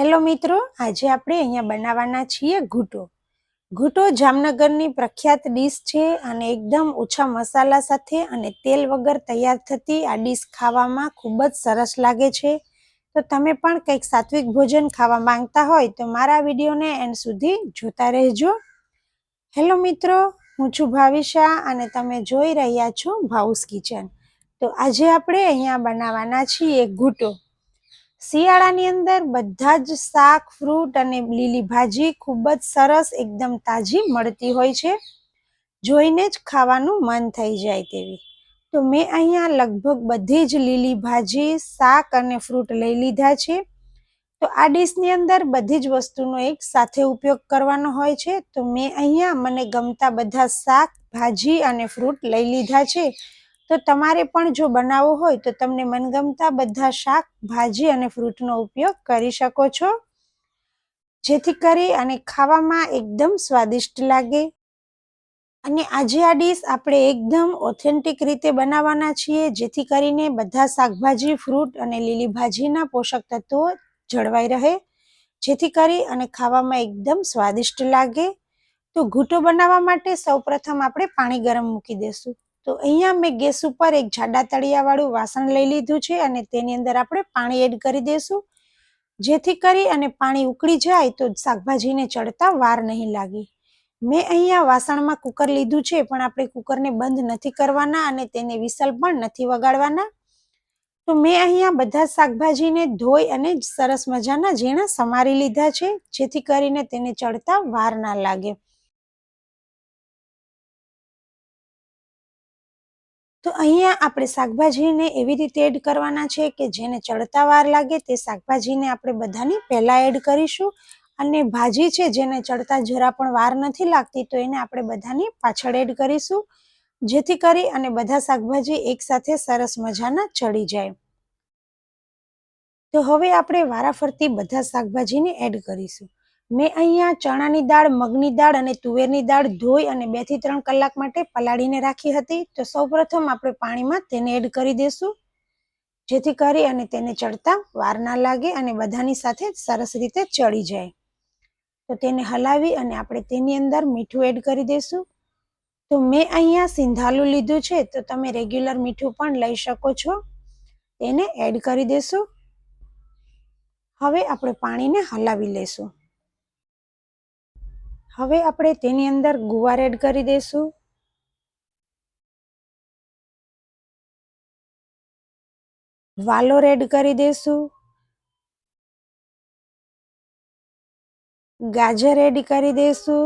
Hello મિત્રો, આજે આપણે અહીંયા બનાવવાના છીએ ઘૂંટો. ઘૂંટો જામનગરની પ્રખ્યાત ડીશ છે અને એકદમ ઓછા મસાલા સાથે અને તેલ વગર તૈયાર થતી આ ડીશ ખાવામાં ખૂબ જ સરસ લાગે છે. તો તમે પણ કંઈક સાત્વિક ભોજન ખાવા માંગતા હોય તો મારા વિડીયોને એન્ડ સુધી જોતા રહેજો. હેલો મિત્રો, હું છું ભાવિશા અને તમે જોઈ રહ્યા છો ભાઉસ કિચન. તો આજે આપણે અહીંયા બનાવવાના છીએ ઘૂંટો. શિયાળાની અંદર બધા જ શાક ફ્રૂટ અને લીલી ભાજી ખૂબ જ સરસ, એકદમ તાજી મળતી હોય છે. જોઈને જ ખાવાનું મન થઈ જાય તેવી. તો મેં અહીંયા લગભગ બધી જ લીલી ભાજી, શાક અને ફ્રૂટ લઈ લીધા છે. તો આ ડીશની અંદર બધી જ વસ્તુનો એક સાથે ઉપયોગ કરવાનો હોય છે. તો મેં અહીંયા મને ગમતા બધા શાક, ભાજી અને ફ્રૂટ લઈ લીધા છે. તો તમારે પણ જો બનાવવો હોય તો તમને મનગમતા બધા શાક, ભાજી અને ફ્રૂટનો ઉપયોગ કરી શકો છો. જેથી કરી અને ખાવામાં એકદમ સ્વાદિષ્ટ લાગે. અને આજે આ ડીશ આપણે એકદમ ઓથેન્ટિક રીતે બનાવવાના છીએ, જેથી કરીને બધા શાકભાજી, ફ્રૂટ અને લીલી ભાજીના પોષક તત્વો જળવાઈ રહે. જેથી કરી અને ખાવામાં એકદમ સ્વાદિષ્ટ લાગે. તો ઘૂંટો બનાવવા માટે સૌપ્રથમ આપણે પાણી ગરમ મૂકી દેશું. તો અહીંયા મેં ગેસ ઉપર એક જાડા તળિયાવાળું વાસણ લઈ લીધું છે અને તેની અંદર આપણે પાણી એડ કરી દઈશું જેથી કરી અને પાણી ઉકળી જાય તો શાકભાજીને ચડતા વાર નહીં લાગે. મેં અહીંયા વાસણમાં કુકર લીધું છે પણ આપણે કુકરને બંધ નથી કરવાના અને તેને વિસલ પણ નથી વગાડવાના. તો મેં અહીંયા બધા શાકભાજીને ધોઈ અને સરસ મજાના ઝીણા સમારી લીધા છે જેથી કરીને તેને ચડતા વાર ના લાગે. તો અહીંયા આપણે શાકભાજીને એવી રીતે એડ કરવાના છે કે જેને ચડતા વાર લાગે તે શાકભાજીને આપણે બધાની પહેલાં એડ કરીશું. અને ભાજી છે જેને ચડતા જરા પણ વાર નથી લાગતી તો એને આપણે બધાની પાછળ એડ કરીશું. જેથી કરી અને બધા શાકભાજી એકસાથે સરસ મજાના ચડી જાય. તો હવે આપણે વારાફરતી બધા શાકભાજીને એડ કરીશું. મેં અહીંયા ચણાની દાળ, મગની દાળ અને તુવેરની દાળ ધોઈ અને બેથી ત્રણ કલાક માટે પલાળીને રાખી હતી. તો સૌપ્રથમ આપણે પાણીમાં તેને એડ કરી દઈશું જેથી કરી અને તેને ચડતા વાર ના લાગે અને બધાની સાથે સરસ રીતે ચડી જાય. તો તેને હલાવી અને આપણે તેની અંદર મીઠું એડ કરી દઈશું તો મેં અહીંયા સિંધાલું લીધું છે. તો તમે રેગ્યુલર મીઠું પણ લઈ શકો છો. તેને એડ કરી દેશું. હવે આપણે પાણીને હલાવી લેશું. હવે આપણે તેની અંદર ગુવાર એડ કરી દઈશું. વાલોર એડ કરી દઈશું. ગાજર એડ કરી દઈશું.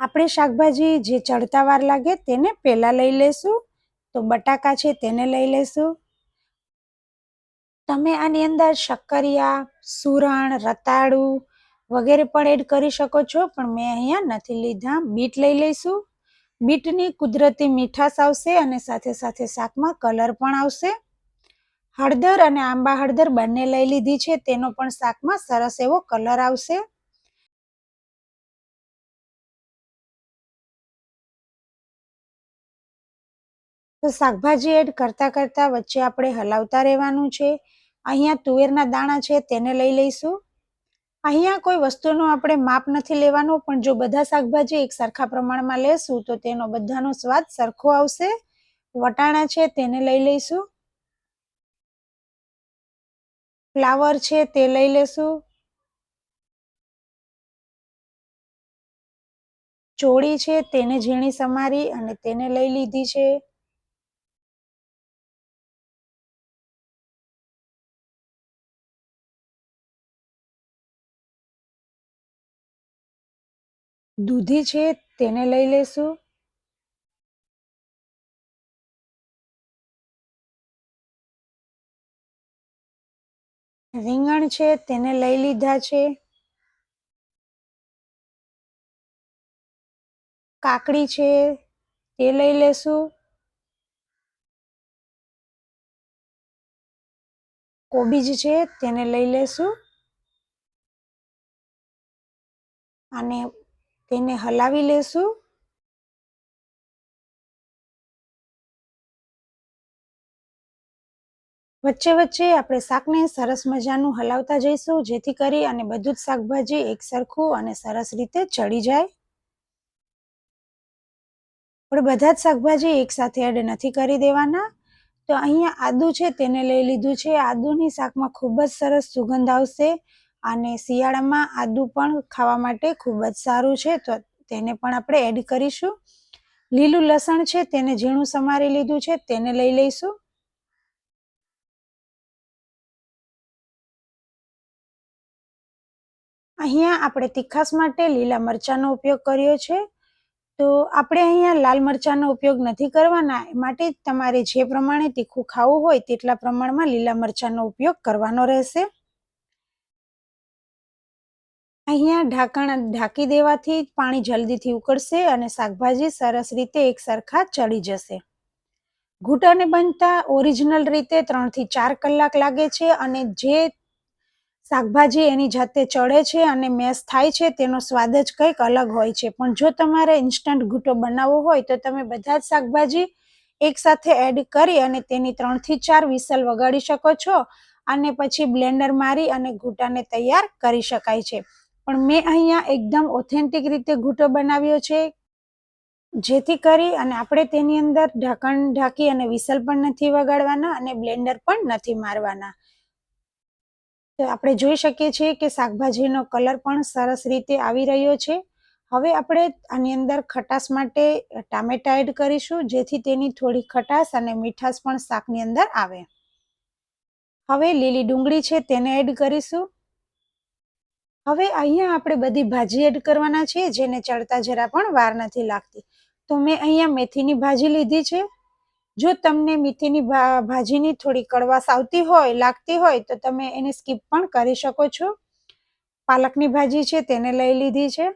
આપણે શાકભાજી જે ચડતા વાર લાગે તેને પહેલા લઈ લેશું તો બટાકા છે તેને લઈ લેશું તમે આની અંદર શક્કરિયા, સુરણ, રતાળું વગેરે પણ એડ કરી શકો છો, પણ મેં અહીંયા નથી લીધા. બીટ લઈ લઈશું. બીટની કુદરતી મીઠાશ આવશે અને સાથે સાથે શાકમાં કલર પણ આવશે. હળદર અને આંબા હળદર બંને લઈ લીધી છે, તેનો પણ શાકમાં સરસ એવો કલર આવશે. તો શાકભાજી એડ કરતા કરતા વચ્ચે આપણે હલાવતા રહેવાનું છે. અહીંયા તુવેરના દાણા છે, તેને લઈ લઈશું. અહીંયા કોઈ વસ્તુનું આપણે માપ નથી લેવાનું, પણ જો બધા શાકભાજી એક સરખા પ્રમાણમાં લેશું, તો તેનો બધાનો સ્વાદ સરખો આવશે. વટાણા છે, તેને લઈ લઈશું. ફ્લાવર છે, તે લઈ લેશું. ચોળી છે, તેને ઝીણી સમારી અને તેને લઈ લીધી છે. દૂધી છે તેને લઈ લેશું. રીંગણ છે તેને લઈ લીધા છે. કાકડી છે તે લઈ લેશું. કોબીજ છે તેને લઈ લેશું. અને તેને હલાવી લેશું. વચ્ચે વચ્ચે આપણે શાકને સરસ મજાનું હલાવતા જઈશું, જેથી કરી અને બધું જ શાકભાજી એક સરખું અને સરસ રીતે ચડી જાય. આપણે બધા જ શાકભાજી એકસાથે એડ નથી કરી દેવાના. તો અહીંયા આદુ છે, તેને લઈ લીધું છે. આદુની શાકમાં ખૂબ જ સરસ સુગંધ આવશે. અને શિયાળામાં આદુ પણ ખાવા માટે ખૂબ જ સારું છે, તો તેને પણ આપણે એડ કરીશું. લીલું લસણ છે, તેને ઝીણું સમારી લીધું છે, તેને લઈ લઈશું. અહીંયા આપણે તીખાસ માટે લીલા મરચાંનો ઉપયોગ કર્યો છે. તો આપણે અહીંયા લાલ મરચાંનો ઉપયોગ નથી કરવાના માટે તમારે જે પ્રમાણે તીખું ખાવું હોય તેટલા પ્રમાણમાં લીલા મરચાંનો ઉપયોગ કરવાનો રહેશે. અહીંયા ઢાંકણ ઢાંકી દેવાથી પાણી જલ્દીથી ઉકળશે અને શાકભાજી સરસ રીતે એક સરખા ચડી જશે. ઘૂંટાને બનતા ઓરિજિનલ રીતે ત્રણથી ચાર કલાક લાગે છે અને જે શાકભાજી એની જાતે ચડે છે અને મેશ થાય છે તેનો સ્વાદ જ કંઈક અલગ હોય છે. પણ જો તમારે ઇન્સ્ટન્ટ ઘૂંટો બનાવવો હોય તો તમે બધા જ શાકભાજી એકસાથે એડ કરી અને તેની ત્રણથી ચાર વિસલ વગાડી શકો છો અને પછી બ્લેન્ડર મારી અને ઘૂંટાને તૈયાર કરી શકાય છે. પણ મેં અહીંયા એકદમ ઓથેન્ટિક રીતે ઘૂંટો બનાવ્યો છે, જેથી કરી અને આપણે તેની અંદર ઢાંકણ ઢાંકી અને વિસલ પણ નથી વગાડવાના અને બ્લેન્ડર પણ નથી મારવાના. તો આપણે જોઈ શકીએ છીએ કે શાકભાજીનો કલર પણ સરસ રીતે આવી રહ્યો છે. હવે આપણે આની અંદર ખટાશ માટે ટામેટા એડ કરીશું, જેથી તેની થોડી ખટાશ અને મીઠાશ પણ શાકની અંદર આવે. હવે લીલી ડુંગળી છે તેને એડ કરીશું. હવે અહીંયા આપણે બધી ભાજી એડ કરવાના છે જેને ચડતા જરા પણ વાર નથી લાગતી. તો મેં અહીંયા મેથીની ભાજી લીધી છે. જો તમને મેથીની ભાજીની થોડી કડવાશ આવતી હોય, લાગતી હોય, તો તમે એને સ્કીપ પણ કરી શકો છો. પાલકની ભાજી છે, તેને લઈ લીધી છે.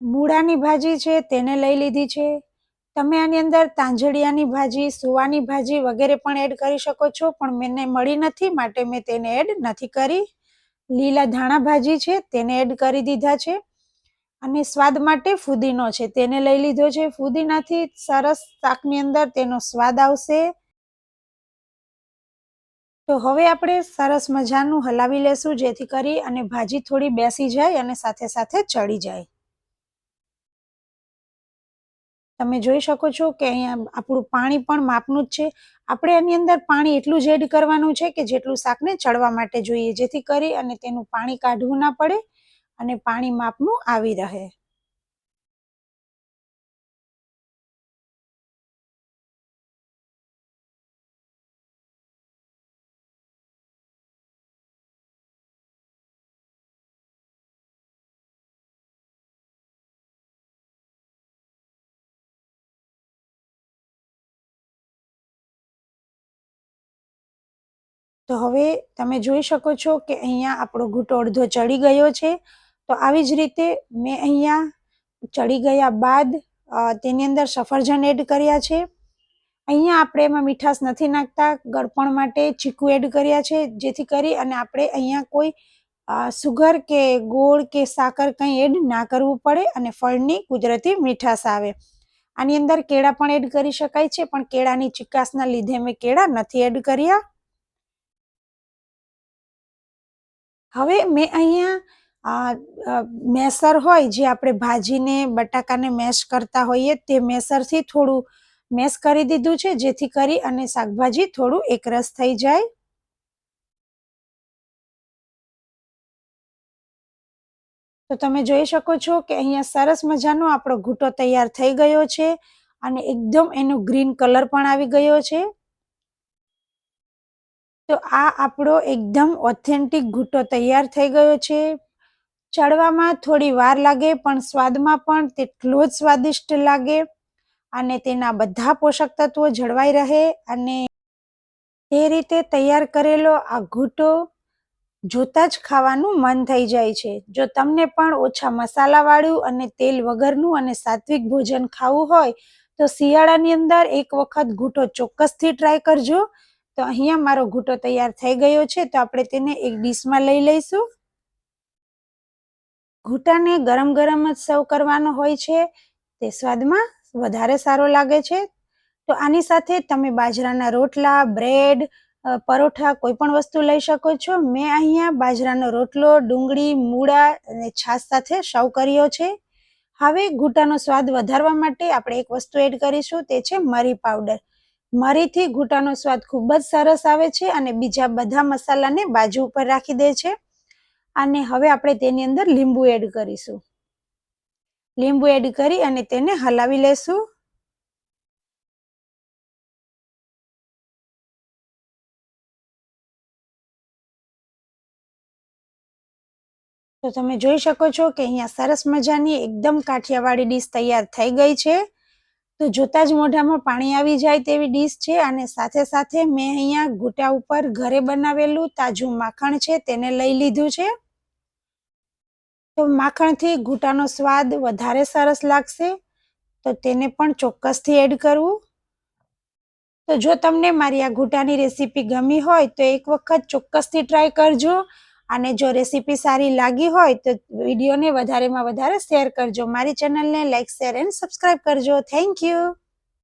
મૂળાની ભાજી છે, તેને લઈ લીધી છે. તમે આની અંદર તાંજળિયાની ભાજી, સુવાની ભાજી વગેરે પણ એડ કરી શકો છો, પણ મને મળી નથી, માટે મેં તેને એડ નથી કરી. લીલા ધાણા ભાજી છે, તેને એડ કરી દીધા છે. અને સ્વાદ માટે ફુદીનો છે, તેને લઈ લીધો છે. ફુદીનાથી સરસ શાકની અંદર તેનો સ્વાદ આવશે. તો હવે આપણે સરસ મજાનું હલાવી લેશું, જેથી કરી અને ભાજી થોડી બેસી જાય અને સાથે સાથે ચડી જાય. તમે જોઈ શકો છો કે અહીંયા આપણું પાણી પણ માપનું જ છે. આપણે એની અંદર પાણી એટલું જ એડ કરવાનું છે કે જેટલું શાકને ચડવા માટે જોઈએ, જેથી કરી અને તેનું પાણી કાઢવું ના પડે અને પાણી માપનું આવી રહે. તો હવે તમે જોઈ શકો છો કે અહીંયા આપણો ઘૂંટો અડધો ચડી ગયો છે. તો આવી જ રીતે મેં અહીંયા ચડી ગયા બાદ તેની અંદર સફરજન એડ કર્યા છે. અહીંયા આપણે એમાં મીઠાશ નથી નાખતા, ગળપણ માટે ચીકુ એડ કર્યા છે, જેથી કરી અને આપણે અહીંયા કોઈ સુગર કે ગોળ કે સાકર કંઈ એડ ના કરવું પડે અને ફળની કુદરતી મીઠાશ આવે. આની અંદર કેળા પણ એડ કરી શકાય છે, પણ કેળાની ચિકાસના લીધે મેં કેળા નથી એડ કર્યા. હવે મેં અહીંયા મેસર હોય જે આપણે ભાજીને, બટાકાને મેશ કરતા હોઈએ તે મેસરથી થોડું મેશ કરી દીધું છે, જેથી કરી અને શાકભાજી થોડું એકરસ થઈ જાય. તો તમે જોઈ શકો છો કે અહીંયા સરસ મજાનો આપણો ઘૂંટો તૈયાર થઈ ગયો છે અને એકદમ એનો ગ્રીન કલર પણ આવી ગયો છે. તો આ આપણો એકદમ ઓથેન્ટિક ઘૂંટો તૈયાર થઈ ગયો છે. ચડવામાં થોડી વાર લાગે, પણ સ્વાદમાં પણ તેટલો જ સ્વાદિષ્ટ લાગે અને તેના બધા પોષક તત્વો જળવાઈ રહે અને એ રીતે તૈયાર કરેલો આ ઘૂંટો જોતા જ ખાવાનું મન થઈ જાય છે. જો તમને પણ ઓછા મસાલાવાળું અને તેલ વગરનું અને સાત્વિક ભોજન ખાવું હોય, તો શિયાળાની અંદર એક વખત ઘૂંટો ચોક્કસથી ટ્રાય કરજો. તો અહીંયા મારો ઘૂંટો તૈયાર થઈ ગયો છે, તો આપણે તેને એક ડીશમાં લઈ લઈશું. ઘૂંટાને ગરમ ગરમ જ સર્વ કરવાનો હોય છે, તે સ્વાદમાં વધારે સારો લાગે છે. તો આની સાથે તમે બાજરાના રોટલા, બ્રેડ પરોઠા કોઈ પણ વસ્તુ લઈ શકો છો. મેં અહીંયા બાજરાનો રોટલો, ડુંગળી, મૂળા અને છાશ સાથે સર્વ કર્યો છે. હવે ઘૂંટાનો સ્વાદ વધારવા માટે આપણે એક વસ્તુ એડ કરીશું, તે છે મરી પાવડર. મરીથી ઘૂંટાનો સ્વાદ ખૂબ જ સરસ આવે છે અને બીજા બધા મસાલાને બાજુ ઉપર રાખી દે છે. અને હવે આપણે તેની અંદર લીંબુ એડ કરીશું. લીંબુ એડ કરી અને તેને હલાવી લેશું. તો તમે જોઈ શકો છો કે અહીંયા સરસ મજાની એકદમ કાઠિયાવાડી ડીશ તૈયાર થઈ ગઈ છે. તો જોતા જ મોઢામાં પાણી આવી જાય તેવી ડીશ છે અને સાથે સાથે મેં અહીંયા ઘૂંટા ઉપર ઘરે બનાવેલું તાજું માખણ છે તેને લઈ લીધું છે. તો માખણથી ઘૂંટાનો સ્વાદ વધારે સરસ લાગશે. તો તેને પણ ચોક્કસથી એડ કરવું તો જો તમને મારી આ ઘૂંટાની રેસીપી ગમી હોય તો એક વખત ચોક્કસથી ટ્રાય કરજો. અને જો રેસીપી સારી લાગી હોય તો વિડીયોને વધારેમાં વધારે શેર કરજો. મારી ચેનલને લાઈક શેર એન્ડ સબસ્ક્રાઈબ કરજો. Thank you